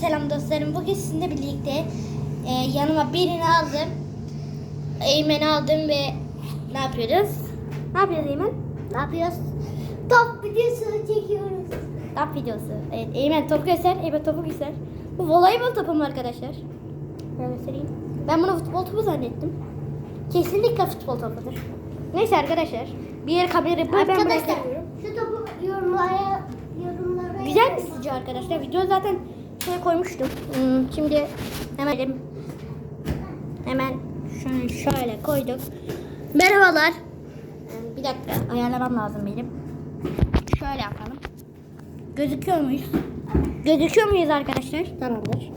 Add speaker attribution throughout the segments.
Speaker 1: selam dostlarım. Bugün sizinle birlikte e, yanıma birini aldım. Eymen'i aldım ve ne yapıyoruz? Ne yapıyoruz Eymen? Ne yapıyoruz? Top videosu çekiyoruz. Top videosu. Evet Eymen top göster. Eymen topu göster. Bu voleybol topu mu arkadaşlar? Ben göstereyim. Ben bunu futbol topu zannettim. Kesinlikle futbol topudur. Neyse arkadaşlar. Bir yere kamerayı ben
Speaker 2: Arkadaşlar şu topu yorumlara yorumlara
Speaker 1: Güzel mi sizce arkadaşlar? Video zaten şuraya koymuştum. Hmm, şimdi hemen hemen şunu şöyle koyduk. Merhabalar. Ee, Bir dakika ayarlamam lazım benim. Şöyle yapalım. Gözüküyor muyuz? Gözüküyor muyuz arkadaşlar? Tamamdır.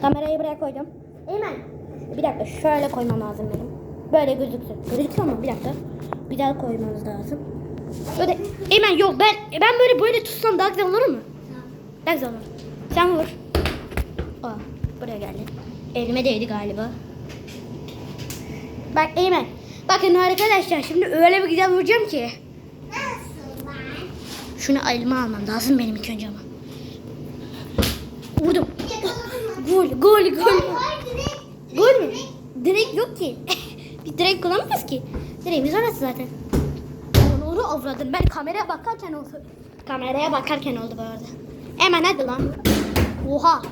Speaker 1: Kamerayı buraya koydum. Eymen. Bir dakika şöyle koymam lazım benim. Böyle gözüksün. Gözüküyor mu? Bir dakika. Bir daha koymamız lazım. Böyle Eymen yok ben ben böyle böyle tutsam daha güzel olur mu? Daha güzel olur. Sen vur. Aa, buraya geldi. Elime değdi galiba. Bak Eymen. Bakın arkadaşlar şimdi öyle bir güzel vuracağım ki. Şunu elime almam lazım benim ilk önce ama. Vurdum. Gol, gol, gol. Gol mü? Direkt yok ki. Biz direkt kullanmıyoruz ki. Direğimiz orası zaten. Onu, avradın. Ben kameraya bakarken oldu. Kameraya bakarken oldu bu arada. Hemen hadi lan. Oha.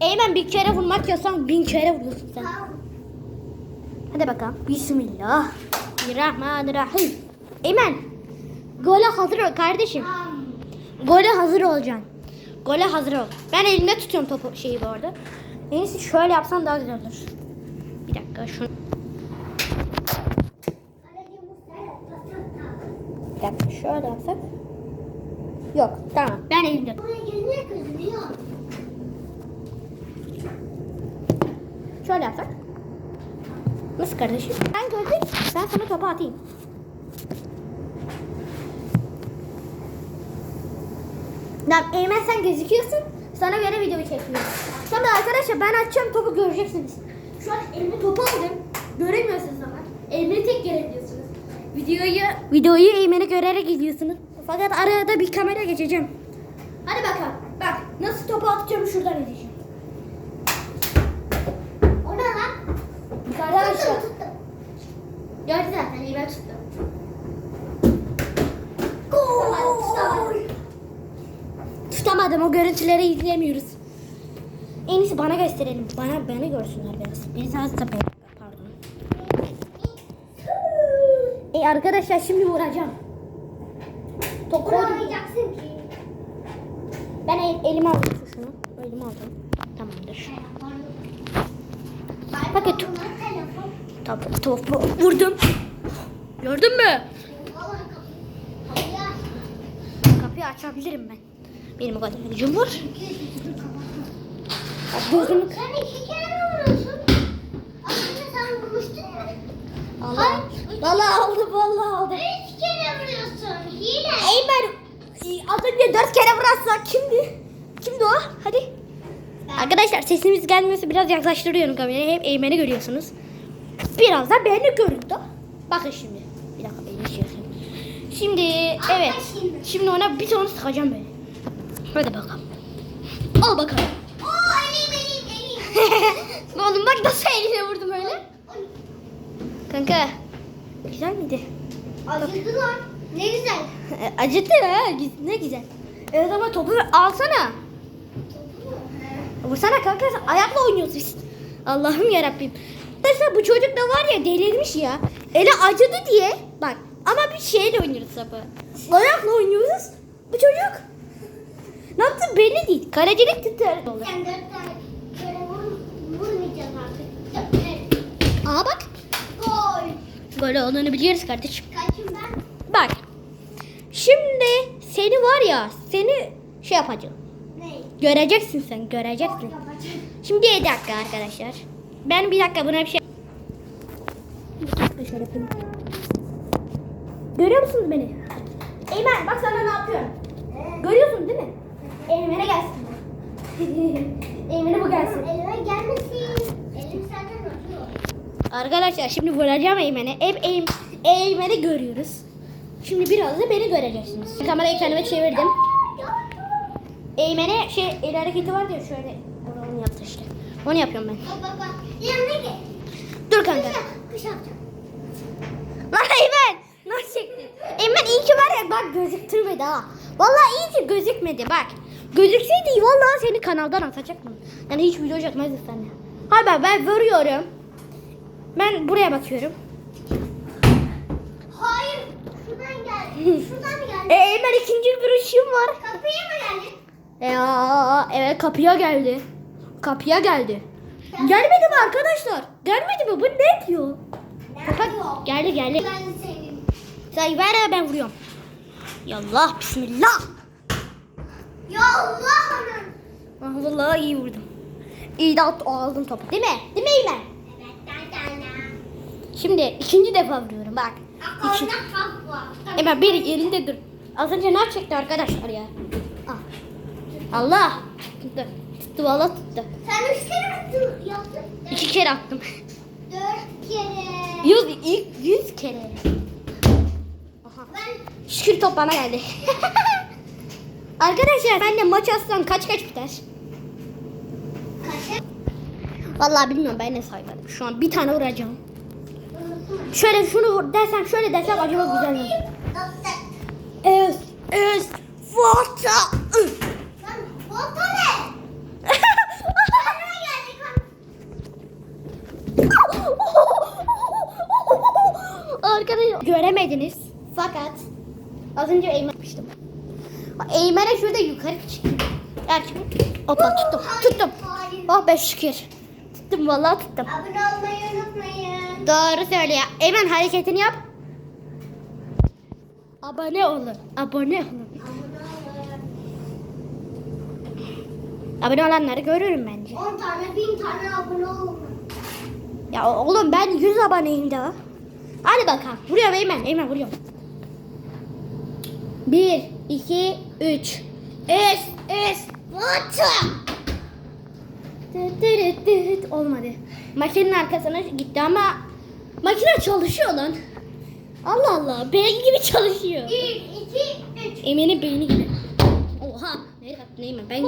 Speaker 1: Eymen bir kere vurmak yasan bin kere vuruyorsun sen. Hadi bakalım. Bismillah. Bismillahirrahmanirrahim. Eymen. Gole hazır ol kardeşim. Gole hazır olacaksın. Gole hazır ol. Ben elimde tutuyorum topu şeyi bu arada. İyisi şöyle yapsan daha güzel olur. Bir dakika şunu. Bir dakika şöyle yapsak. Yok tamam ben elimde. Şöyle yapsak. Nasıl kardeşim? Ben gördüm. Ben sana topu atayım. Tamam Eymen sen gözüküyorsun. Sana göre video çekiyorum. Şimdi arkadaşlar ben açacağım topu göreceksiniz. Şu an elime topu aldım. Göremiyorsunuz ama. Elimi tek görebiliyorsunuz. Videoyu videoyu Eymen'e görerek izliyorsunuz. Fakat arada bir kamera geçeceğim. Hadi bakalım. Bak nasıl topu atacağım şuradan edeceğim.
Speaker 2: O ne lan?
Speaker 1: Yukarıdan aşağı.
Speaker 2: Tuttum tuttum.
Speaker 1: Gördü zaten iyi ben tuttum.
Speaker 2: Tutamadım, tutamadım.
Speaker 1: Tutamadım o görüntüleri izleyemiyoruz. En iyisi bana gösterelim. Bana beni görsünler biraz. Birisi hasta be- pardon. E arkadaşlar şimdi vuracağım. Top koydum.
Speaker 2: Vuramayacaksın ki.
Speaker 1: Ben el, elime aldım şunu. Elime aldım. Tamamdır. Bakın.
Speaker 2: Telefon, telefon.
Speaker 1: Top, topu vurdum. Gördün mü?
Speaker 2: Kapıyı- kapıyı aç.
Speaker 1: Kapıyı açabilirim ben. Benim o kadar gücüm var. Gözümü
Speaker 2: Sen iki kere mi vuruyorsun? Aslında sen vurmuştun ya.
Speaker 1: Allah.
Speaker 2: Hayır.
Speaker 1: Vallahi aldım vallahi aldım.
Speaker 2: Üç kere vuruyorsun. Hile.
Speaker 1: Eymen az önce dört kere vurarsa kimdi? Kimdi o? Hadi. Arkadaşlar sesimiz gelmiyorsa biraz yaklaştırıyorum kamerayı. Hep Eymen'i görüyorsunuz. Biraz da beni görün de. Bakın şimdi. Bir dakika beni şey yapayım. Şimdi evet.
Speaker 2: şimdi.
Speaker 1: Ona bir tane sıkacağım böyle. Hadi bakalım. Al bakalım.
Speaker 2: Oo elim elim elim.
Speaker 1: Oğlum bak nasıl eline vurdum öyle. Kanka. Güzel miydi?
Speaker 2: Acıdı lan. Ne güzel.
Speaker 1: Acıttı ha. Ne güzel. Evet ama topu alsana. Vursana kanka ayakla oynuyorsun. Allah'ım yarabbim. Mesela bu çocuk da var ya delirmiş ya. Ele acıdı diye. Bak ama bir şeyle oynuyoruz sapı. Ayakla oynuyoruz. Bu çocuk. Ne yaptı belli değil. Kalecilik tutar.
Speaker 2: Sen dört tane kere vur, vurmayacaksın artık.
Speaker 1: Aa bak.
Speaker 2: Gol.
Speaker 1: Böyle olduğunu biliyoruz kardeşim.
Speaker 2: Kaçım ben?
Speaker 1: Bak. Şimdi seni var ya seni şey yapacağım.
Speaker 2: Ne?
Speaker 1: Göreceksin sen göreceksin. Şimdi bir dakika arkadaşlar. Ben bir dakika buna bir şey... Bir dakika şöyle yapayım. Görüyor musunuz beni? Eymen bak sana ne yapıyorum. Görüyorsun değil mi? Eymen'e gelsin. Eymen'e bu gelsin.
Speaker 2: Elime gelmesin. Elim zaten atıyor.
Speaker 1: Arkadaşlar şimdi vuracağım Eymen'e. Hep Eym Eymen'i görüyoruz. Şimdi biraz da beni göreceksiniz. Kamerayı kendime çevirdim. Eymen'e şey el hareketi var ya şöyle. Onu Onu yapıyorum ben. Dur kanka. Lan Eymen. Nasıl çektin? Eymen iyi ki var ya bak gözüktürmedi ha. Vallahi iyi ki gözükmedi bak. Gözükseydi vallahi seni kanaldan atacaktım. Yani hiç video çekmezdi sana. Hayır bak ben vuruyorum. Ben buraya bakıyorum.
Speaker 2: Hayır. Şuradan geldi. Şuradan mı
Speaker 1: E,
Speaker 2: geldi?
Speaker 1: Eymen ikinci bir ışığım var.
Speaker 2: Kapıya mı geldi?
Speaker 1: E, aa, evet kapıya geldi. Kapıya geldi. Gelmedi mi arkadaşlar? Gelmedi mi? Bu ne diyor? Kapat. Geldi geldi. Sen ver ya ben vuruyorum. Yallah bismillah.
Speaker 2: Ya Allah anam.
Speaker 1: Ah, vallahi iyi vurdum. İyi de at- aldım topu değil mi? Değil mi
Speaker 2: dan.
Speaker 1: Şimdi ikinci defa vuruyorum bak. İki. Eymen bir yerinde dur. Az önce ne yapacaktı arkadaşlar ya? Ah. Allah. Tuttu. Tuttu valla tuttu.
Speaker 2: Sen üç kere attın, yaptın.
Speaker 1: İki kere attım.
Speaker 2: Dört kere.
Speaker 1: Yüz, ilk yüz kere. Aha.
Speaker 2: Ben
Speaker 1: Şükür top bana geldi. Arkadaşlar ben de maç atsam kaç kaç biter? Vallahi bilmiyorum ben de saymadım. Şu an bir tane vuracağım. Şöyle şunu vur desem şöyle desem acaba güzel mi? Es es fata.
Speaker 2: Lan foto ne? Bana geldi kan.
Speaker 1: Arkadaşlar göremediniz fakat az önce eğmen yapmıştım. Eğmene şurada yukarı çıktı. Gerçi hoppa tuttum tuttum. Oh be şükür. Tuttum vallahi tuttum.
Speaker 2: Abone olmayı unutmayın.
Speaker 1: Doğru söylüyor. Eymen hareketini yap. Abone olun. Abone olun.
Speaker 2: Abone
Speaker 1: olanları görürüm bence.
Speaker 2: 10 tane, 1000 tane abone olun.
Speaker 1: Ya oğlum ben 100 aboneyim daha. Hadi bakalım. Vuruyorum Eymen. Eymen vuruyorum. 1, 2, 3. Es, es, vata. Tıt tıt tıt. Olmadı. Makinenin arkasına gitti ama makine çalışıyor lan. Allah Allah. Beyin gibi çalışıyor.
Speaker 2: 1, 2, 3.
Speaker 1: Emin'in beyni gibi. Oha. Nereye attın Eymen? Ben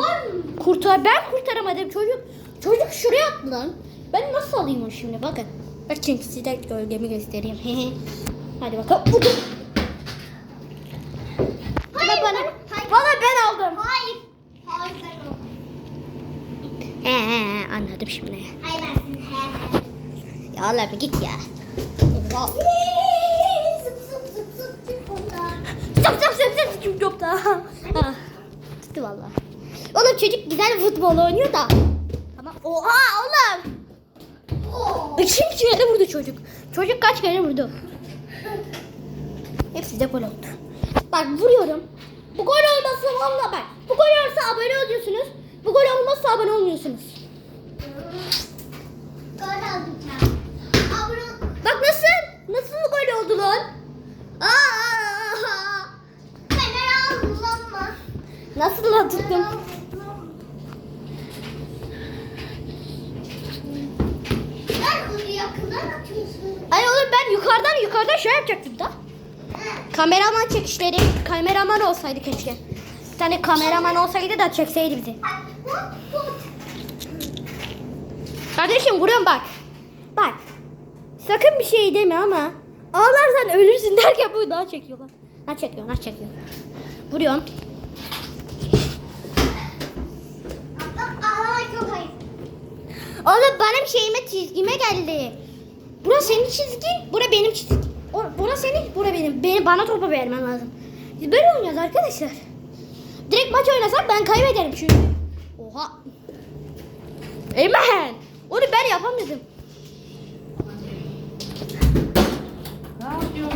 Speaker 1: kurtar ben kurtaramadım çocuk. Çocuk şuraya attı lan. Ben nasıl alayım onu şimdi bakın. Bakın size gölgemi göstereyim. Hadi bakalım. Vurdum.
Speaker 2: Hayır,
Speaker 1: bana.
Speaker 2: ben- hayır.
Speaker 1: Valla ben aldım.
Speaker 2: Hayır. Hayır ben oldum.
Speaker 1: Ee, anladım şimdi.
Speaker 2: Hayır ben he.
Speaker 1: Ya Allah bir git ya.
Speaker 2: Zıp zıp zıp zıp zıp
Speaker 1: stop stop stop da. Ah, Tuttu valla. Oğlum çocuk güzel futbol oynuyor da. Ama oha oğlum.
Speaker 2: Oo.
Speaker 1: İkinci kere vurdu çocuk. Çocuk kaç kere vurdu? Hepsi de gol oldu. Bak vuruyorum. Bu gol olması valla bak. Bu gol olsa abone oluyorsunuz. Bu gol olmazsa abone olmuyorsunuz.
Speaker 2: Gol aldım.
Speaker 1: Bak nasıl? Nasıl gol oldu lan? Aa!
Speaker 2: Fener kullanma.
Speaker 1: Nasıl
Speaker 2: atıyorsun.
Speaker 1: Ay oğlum ben yukarıdan yukarıdan şöyle yapacaktım da. Kameraman çekişleri, kameraman olsaydı keşke. Bir tane kameraman olsaydı da çekseydi bizi. Kardeşim vuruyorum bak. Bak. Sakın bir şey deme ama. Ağlarsan ölürsün derken bu daha çekiyorlar. Ha çekiyor, ha çekiyor. Vuruyorum. Oğlum benim şeyime çizgime geldi. Bura senin çizgin, bura benim çizgim. Bura senin, bura benim. Beni bana topu vermen lazım. Biz böyle oynuyoruz arkadaşlar. Direkt maç oynasam ben kaybederim çünkü. Oha. Eymen. Onu ben yapamadım.